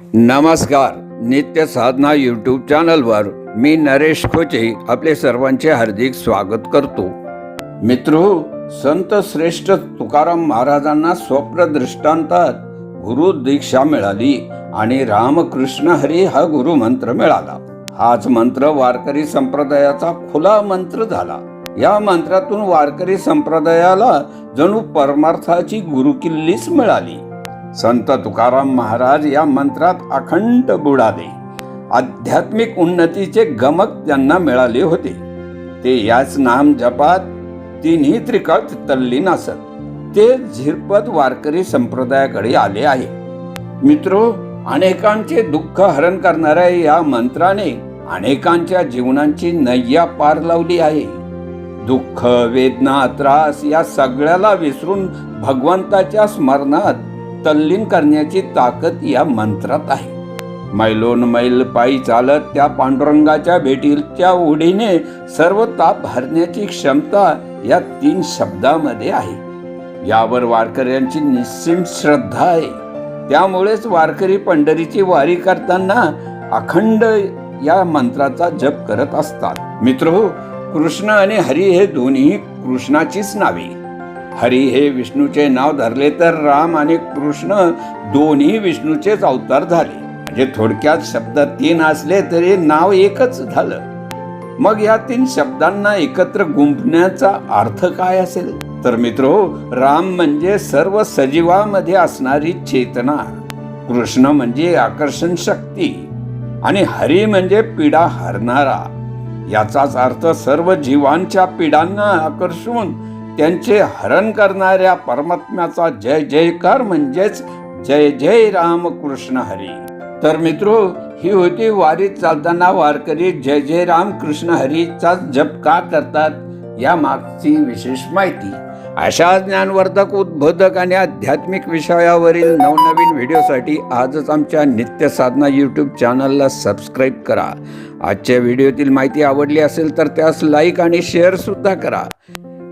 नमस्कार नित्य साधना यूट्यूब चॅनलवर मी नरेश खोचे आपले सर्वांचे हार्दिक स्वागत करतो. मित्र संत श्रेष्ठ तुकाराम महाराजांना स्वप्न दृष्टांतात गुरु दीक्षा मिळाली आणि रामकृष्ण हरी हा गुरु मंत्र मिळाला. हाच मंत्र वारकरी संप्रदायाचा खुला मंत्र झाला. या मंत्रातून वारकरी संप्रदायाला जणू परमार्थाची गुरुकिल्लीच मिळाली. संत तुकाराम महाराज या मंत्रात अखंड बुडाले. आध्यात्मिक उन्नतीचे गमक त्यांना मिळाले होते. ते याच नाम जपात तिन्ही त्रिकट तल्लीन असत ते झिरपत वारकरी संप्रदायाकडे आले आहे. मित्रो अनेकांचे दुःख हरण करणाऱ्या या मंत्राने अनेकांच्या जीवनांची नय्या पार लावली आहे. दुःख वेदना त्रास या सगळ्याला विसरून भगवंताच्या स्मरणात तल्लीन करण्याची ताकद या मंत्रात आहे. मैलोन मैल पायी चालत त्या पांडुरंगाच्या भेटीच्या ओढीने सर्व ताप हरण्याची क्षमता या तीन शब्दामध्ये आहे. यावर वारकऱ्यांची निश्चिम श्रद्धा आहे. त्यामुळेच वारकरी पंढरीची वारी करताना अखंड या मंत्राचा जप करत असतात. मित्र कृष्ण आणि हरी हे दोन्ही कृष्णाचीच नावे. हरी हे विष्णूचे नाव धरले तर राम आणि कृष्ण दोन्ही विष्णूचेच अवतार झाले. म्हणजे थोडक्यात शब्द तीन असले तरी नाव एकच झालं. मग या तीन शब्दांना एकत्र गुंफण्याचा अर्थ काय असेल? तर मित्रो राम म्हणजे सर्व सजीवामध्ये असणारी चेतना. कृष्ण म्हणजे आकर्षण शक्ती. आणि हरी म्हणजे पीडा हरणारा. याचाच अर्थ सर्व जीवांच्या पिढांना आकर्षून त्यांचे हरण करणाऱ्या परमात्म्याचा जय जयकार म्हणजेच जय जय राम कृष्ण हरी. तर मित्रो ही होती वारीत चालताना वारकरी जय जय राम कृष्ण हरीचा जप का करतात या मागची विशेष माहिती. अशा ज्ञानवर्धक उद्बोधक आणि आध्यात्मिक विषयावरील नवनवीन व्हिडिओसाठी आजच आमच्या नित्य साधना यूट्यूब चॅनलला सबस्क्राईब करा. आजच्या व्हिडिओतील माहिती आवडली असेल तर त्यास लाईक आणि शेअर सुद्धा करा.